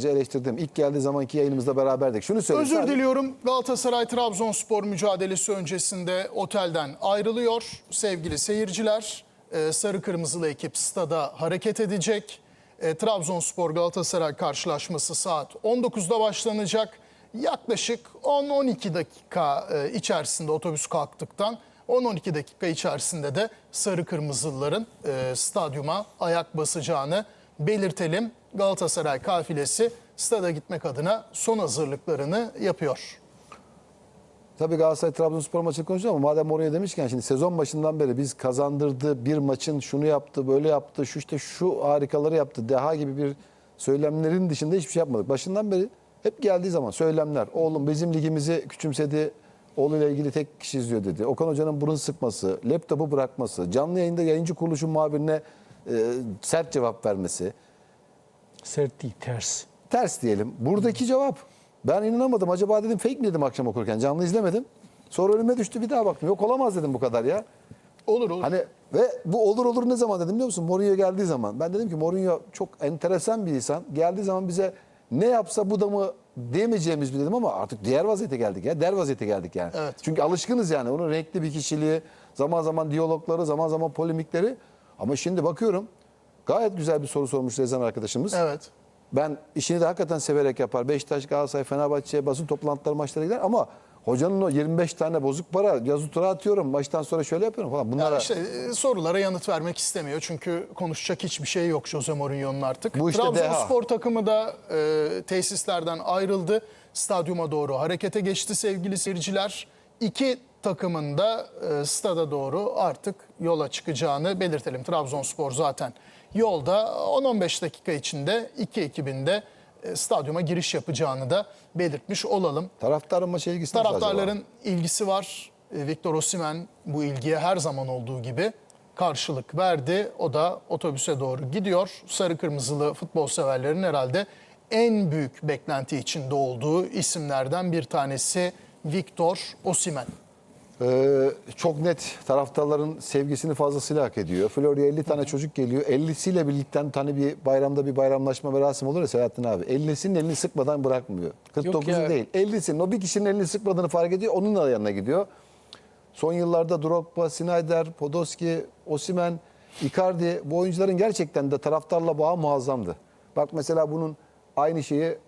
eleştirdim. İlk geldiği zamanki yayınımızda beraberdik. Şunu söyleyeyim. Özür sadece- diliyorum. Galatasaray Trabzonspor mücadelesi öncesinde otelden ayrılıyor. Sevgili seyirciler, e, sarı kırmızılı ekip stada hareket edecek. E, Trabzonspor Galatasaray karşılaşması saat 19'da başlanacak. Yaklaşık 10-12 dakika e, içerisinde otobüs kalktıktan 10-12 dakika içerisinde de sarı kırmızılıların e, stadyuma ayak basacağını belirtelim. Galatasaray kafilesi stada gitmek adına son hazırlıklarını yapıyor. Tabii Galatasaray Trabzonspor maçı konuşuyor ama madem oraya demişken şimdi sezon başından beri biz kazandırdı bir maçın şunu yaptı böyle yaptı şu işte şu harikaları yaptı deha gibi bir söylemlerin dışında hiçbir şey yapmadık. Başından beri hep geldiği zaman söylemler oğlum bizim ligimizi küçümsedi oğluyla ilgili tek kişi izliyor dedi. Okan Hoca'nın burun sıkması, laptopu bırakması, canlı yayında yayıncı kuruluşun muhabirine e, sert cevap vermesi. Sert değil, ters. Ters diyelim. Buradaki cevap. Ben inanamadım. Acaba dedim fake mi dedim akşam okurken. Canlı izlemedim. Sonra önüme düştü bir daha baktım. Yok olamaz dedim bu kadar ya. Olur olur. Hani ve bu olur olur ne zaman dedim biliyor musun? Mourinho geldiği zaman. Ben dedim ki Mourinho çok enteresan bir insan. Geldiği zaman bize ne yapsa bu da mı diyemeyeceğimiz bir dedim ama artık diğer vaziyete geldik ya. Der vaziyete geldik yani. Evet. Çünkü alışkınız yani. Onun renkli bir kişiliği, zaman zaman diyalogları, zaman zaman polemikleri. Ama şimdi bakıyorum gayet güzel bir soru sormuş Rezan arkadaşımız. Evet. Ben işini de hakikaten severek yapar. Beşiktaş, Galatasaray, Fenerbahçe basın toplantıları maçlara gider ama hocanın o 25 tane bozuk para yazı tura atıyorum. Maçtan sonra şöyle yapıyorum falan. Bunlara Yani işte e, sorulara yanıt vermek istemiyor. Çünkü konuşacak hiçbir şey yok Jose Mourinho'nun artık. Bu işte Trabzonspor takımı da e, tesislerden ayrıldı. Stadyuma doğru harekete geçti sevgili seyirciler. İki takımın da e, stada doğru artık yola çıkacağını belirtelim. Trabzonspor zaten yolda 10-15 dakika içinde iki ekibin de e, stadyuma giriş yapacağını da belirtmiş olalım. taraftarın maça ilgisi nasıl acaba? Taraftarların ilgisi var. E, Victor Osimhen bu ilgiye her zaman olduğu gibi karşılık verdi. O da otobüse doğru gidiyor. Sarı kırmızılı futbol severlerin herhalde en büyük beklenti içinde olduğu isimlerden bir tanesi Victor Osimhen. Ee, çok net taraftarların sevgisini fazlasıyla hak ediyor. Florya 50 tane çocuk geliyor. 50'siyle birlikte tane bir bayramda bir bayramlaşma merasim olur ya Selahattin abi. 50'sinin elini sıkmadan bırakmıyor. 49'u ya. değil. 50'sinin o bir kişinin elini sıkmadığını fark ediyor. Onun da yanına gidiyor. Son yıllarda Drogba, Snyder, Podolski, Osimhen, Icardi bu oyuncuların gerçekten de taraftarla bağı muazzamdı. Bak mesela bunun aynı şeyi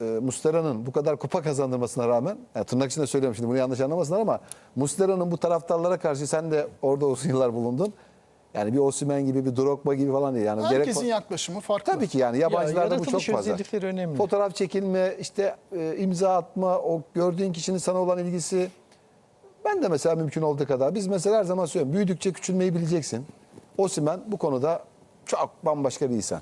e, Mustera'nın bu kadar kupa kazandırmasına rağmen, yani tırnak içinde söylüyorum şimdi bunu yanlış anlamasınlar ama Mustera'nın bu taraftarlara karşı sen de orada uzun yıllar bulundun. Yani bir Osimhen gibi bir Drogba gibi falan değil. Yani gerek Herkesin yaklaşımı farklı. Tabii ki yani yabancılarda bu çok fazla. önemli. Fotoğraf çekilme, işte e, imza atma, o gördüğün kişinin sana olan ilgisi. Ben de mesela mümkün olduğu kadar. Biz mesela her zaman söylüyorum. Büyüdükçe küçülmeyi bileceksin. Osimhen bu konuda çok bambaşka bir insan.